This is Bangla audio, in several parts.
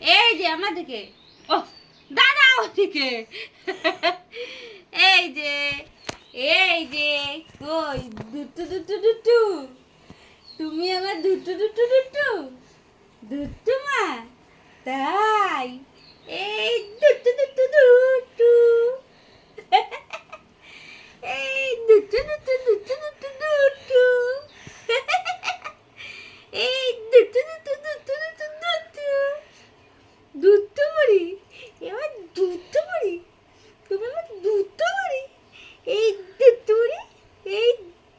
এই যে আমার দিকে। ও দাদা ও ওদিকে এই যে এই যে, ওই দুটু দুটু দুটু। তুমি আমার দুটু দুটু দুটু মা তাই এই দুটু দুটু দুটু এই দুটু দুটু দুটু দুটু দুটু এই দুটু দুটু দুটু দুটু দুটু দুধ বড়ি এবার দুধ বড়ি তুমি আমার দুধ বড়ি এই দুধ বড়ি এই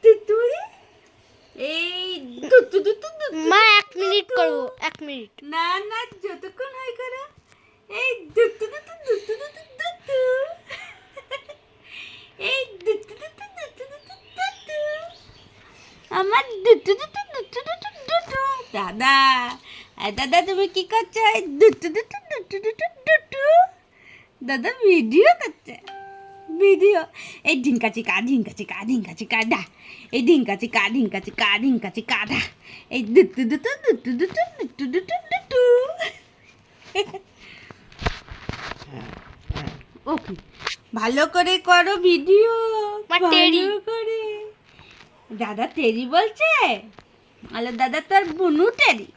দুধ বড়ি এই দুধ দুধ মা এক মিনিট করব এক মিনিট না না যতক্ষণ হয় করো এই দুধ দুধ দুধ দুধ দুধ এই দুধ দুধ দুধ দুধ দুধ আমার দুধ দুধ দুধ দুধ দুধ দাদা দাদা তুমি কি করছ দুধ দুধ দুধ দুধ দুধ দাদা ভিডিও করছে ভিডিও এই ঢিঙ্কা চিকা ঢিঙ্কা চিকা ঢিঙ্কা চিকা ডা এই ঢিঙ্কা চিকা ঢিঙ্কা চিকা ঢিঙ্কা চিকা ডা এই দুটু দুটু দুটু দুটু দুটু দুটু দুটু ওকে ভালো করে করো ভিডিও ভালো করে দাদা তেরি বলছে আলো দাদা তোর বুনু টেরি